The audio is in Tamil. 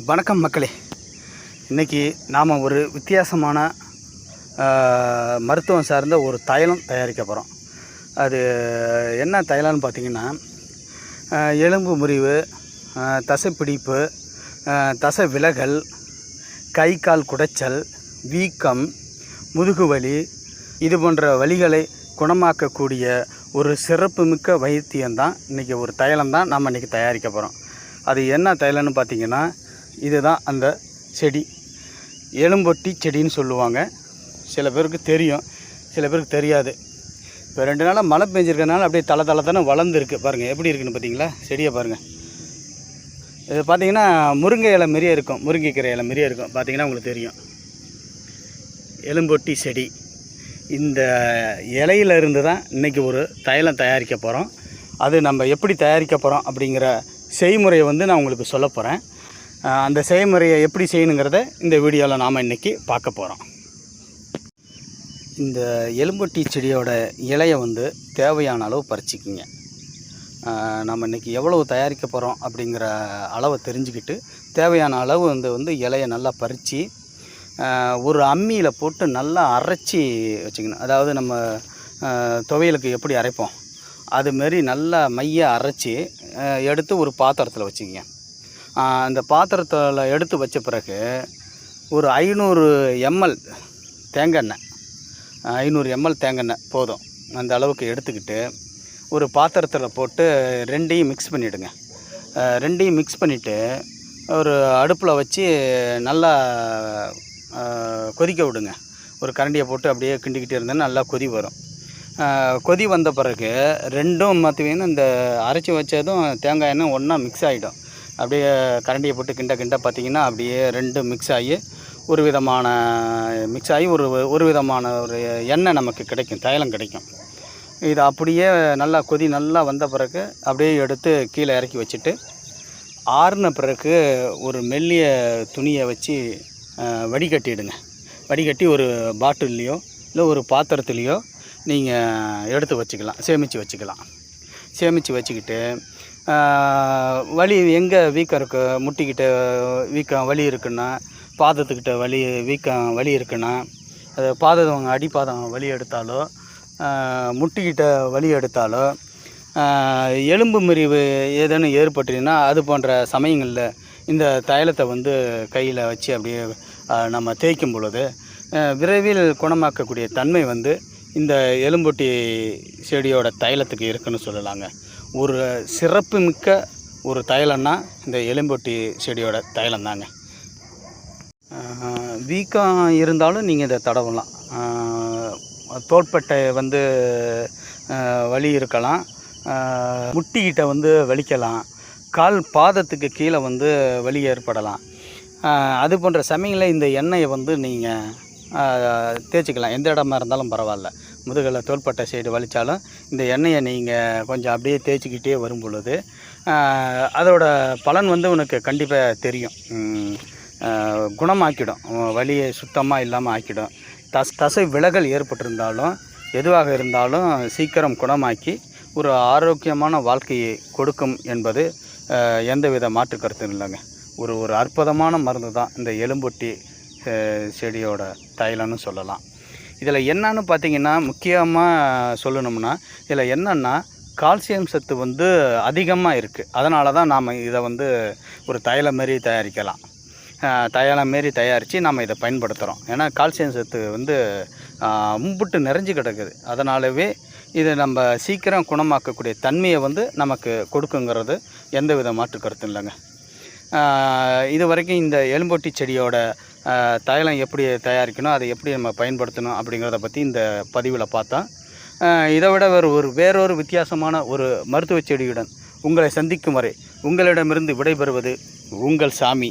வணக்கம் மக்களே. இன்றைக்கி நாம் ஒரு வித்தியாசமான மருத்துவம் சார்ந்த ஒரு தைலம் தயாரிக்க போகிறோம் அது என்ன தைலம்னு பார்த்தீங்கன்னா எலும்பு முறிவு தசைப்பிடிப்பு தசை விலகல் கை கால் குடைச்சல் வீக்கம் முதுகுவலி இது போன்ற வலிகளை குணமாக்கக்கூடிய ஒரு சிறப்புமிக்க வைத்தியம்தான் இன்றைக்கி ஒரு தைலம் தான் நம்ம இன்றைக்கி தயாரிக்க போகிறோம் அது என்ன தைலம்னு பார்த்திங்கன்னா இதுதான் அந்த செடி. எலும்பொட்டி செடின்னு சொல்லுவாங்க. சில பேருக்கு தெரியும். சில பேருக்கு தெரியாது. இப்போ ரெண்டு நாளாக மழை பெஞ்சிருக்கனால அப்படியே தலை தலை தானே வளர்ந்துருக்கு. பாருங்கள் எப்படி இருக்குன்னு பார்த்தீங்களா செடியை பாருங்கள் இது பார்த்தீங்கன்னா முருங்கை இலை மாரியே இருக்கும். முருங்கைக்கீரை இலை மாரியே இருக்கும். பார்த்தீங்கன்னா உங்களுக்கு தெரியும். எலும்பொட்டி செடி. இந்த இலையில இருந்து தான் இன்றைக்கி ஒரு தைலம் தயாரிக்க போகிறோம் அது நம்ம எப்படி தயாரிக்க போகிறோம் அப்படிங்கிற செய்முறையை வந்து நான் உங்களுக்கு சொல்ல போகிறேன் அந்த செய்முறையை எப்படி செய்யணுங்கிறத இந்த வீடியோவில் நாம் இன்றைக்கி பார்க்க போகிறோம் இந்த எலும்பட்டி செடியோட இலையை வந்து தேவையான அளவு பறிச்சிக்கிங்க. நம்ம இன்றைக்கி எவ்வளவு தயாரிக்க போகிறோம் அப்படிங்கிற அளவை தெரிஞ்சுக்கிட்டு தேவையான அளவு வந்து வந்து இலையை நல்லா பறித்து ஒரு அம்மியில் போட்டு நல்லா அரைச்சி வச்சுக்கணும். அதாவது நம்ம துவையலுக்கு எப்படி அரைப்போம் அதுமாரி நல்லா மைய அரைச்சி எடுத்து ஒரு பாத்திரத்தில் வச்சுக்கோங்க. அந்த பாத்திரத்தில் எடுத்து வச்ச பிறகு ஒரு ஐநூறு எம்எல் தேங்காய் எண்ணெய். ஐநூறு எம்எல் தேங்காய் போதும். அந்த அளவுக்கு எடுத்துக்கிட்டு ஒரு பாத்திரத்தில் போட்டு ரெண்டையும் மிக்ஸ் பண்ணிவிடுங்க ரெண்டையும் மிக்ஸ் பண்ணிவிட்டு ஒரு அடுப்பில் வச்சு நல்லா கொதிக்க விடுங்க. ஒரு கரண்டியை போட்டு அப்படியே கிண்டிக்கிட்டே இருந்தேன்னா நல்லா கொதி வரும். கொதி வந்த பிறகு ரெண்டும் மாற்றுவீங்கன்னா இந்த அரைச்சி வச்சதும் தேங்காய் எண்ணெய் ஒன்றா மிக்ஸ் ஆகிடும் அப்படியே கரண்டியை போட்டு கிண்ட கிண்ட பார்த்தீங்கன்னா அப்படியே ரெண்டும் மிக்ஸ் ஆகி ஒரு விதமான மிக்ஸ் ஆகி ஒரு ஒரு விதமான ஒரு எண்ணெய் நமக்கு கிடைக்கும் தைலம் கிடைக்கும். இது அப்படியே நல்லா கொதி நல்லா வந்த பிறகு அப்படியே எடுத்து கீழே இறக்கி வச்சுட்டு ஆறுன பிறகு ஒரு மெல்லிய துணியை வச்சு வடிகட்டிடுங்க. வடிகட்டி ஒரு பாட்டில்லையோ இல்லை ஒரு பாத்திரத்துலேயோ நீங்கள் எடுத்து வச்சுக்கலாம் சேமித்து வச்சுக்கலாம். சேமித்து வச்சுக்கிட்டு வலி எங்கே வீக்கம் இருக்குது முட்டிக்கிட்ட வீக்கம் வலி இருக்குன்னா பாதத்துக்கிட்ட வலி வீக்கம் வலி இருக்குன்னா அது பாதம் அடிப்பாதம் வலி எடுத்தாலோ முட்டிக்கிட்ட வலி எடுத்தாலோ எலும்பு முறிவு ஏதேனும் ஏற்பட்டுனா அது போன்ற சமயங்களில் இந்த தைலத்தை வந்து கையில் வச்சு அப்படியே நம்ம தேய்க்கும் பொழுது விரைவில் குணமாக்கக்கூடிய தன்மை வந்து இந்த எலும்பொட்டி செடியோட தைலத்துக்கு இருக்குன்னு சொல்லலாங்க. ஒரு சிறப்பு மிக்க ஒரு தைலம்னா இந்த எலும்பொட்டி செடியோட தைலம் தாங்க. வீக்கம் இருந்தாலும் நீங்கள் இதை தடவலாம். தோட்பட்டை வந்து வலி இருக்கலாம். முட்டிக்கிட்ட வந்து வலிக்கலாம். கால் பாதத்துக்கு கீழே வந்து வலி ஏற்படலாம். அது போன்ற சமயங்களில் இந்த எண்ணெயை வந்து நீங்கள் தேய்ச்சிக்கலாம். எந்த இடமா இருந்தாலும் பரவாயில்ல. முதுகில் தோள்பட்டை சைடு வலித்தாலும் இந்த எண்ணெயை நீங்கள் கொஞ்சம் அப்படியே தேய்ச்சிக்கிட்டே வரும் பொழுது அதோட பலன் வந்து உனக்கு கண்டிப்பாக தெரியும். குணமாக்கிடும். வலியை சுத்தமாக இல்லாமல் ஆக்கிடும். தஸ் தசை விலகல் ஏற்பட்டிருந்தாலும் எதுவாக இருந்தாலும் சீக்கிரம் குணமாக்கி ஒரு ஆரோக்கியமான வாழ்க்கையை கொடுக்கும் என்பது எந்தவித மாற்று கருத்தும் இல்லைங்க. ஒரு ஒரு அற்புதமான மருந்து தான் இந்த எலும்பொட்டி செடியோட தைலம்னு சொல்லலாம். இதில் என்னன்னு பார்த்தீங்கன்னா முக்கியமாக சொல்லணும்னா இதில் என்னென்னா கால்சியம் சத்து வந்து அதிகமாக இருக்குது. அதனால தான் நாம் இதை வந்து ஒரு தைலம் மாரி தயாரிக்கலாம். ஆஹ், தைலம் மாரி தயாரித்து நாம் இதை பயன்படுத்துகிறோம். ஏன்னா கால்சியம் சத்து வந்து ஆஹ், மும்பிட்டு நிறைஞ்சு கிடக்குது. அதனாலவே இதை நம்ம சீக்கிரம் குணமாக்கக்கூடிய தன்மையை வந்து நமக்கு கொடுக்குங்கிறது எந்த வித மாற்று கருத்தும் இல்லைங்க. இது வரைக்கும் இந்த எலும்பொட்டி செடியோட தைலம் எப்படி தயாரிக்கணும் அதை எப்படி நம்ம பயன்படுத்தணும் அப்படிங்கிறத பற்றி இந்த பதிவில் பார்த்தோம். இதை விட வேறு ஒரு வேறொரு வித்தியாசமான ஒரு மருத்துவ செடியுடன் உங்களை சந்திக்கும் வரை உங்களிடமிருந்து விடைபெறுவது உங்கள் சாமி.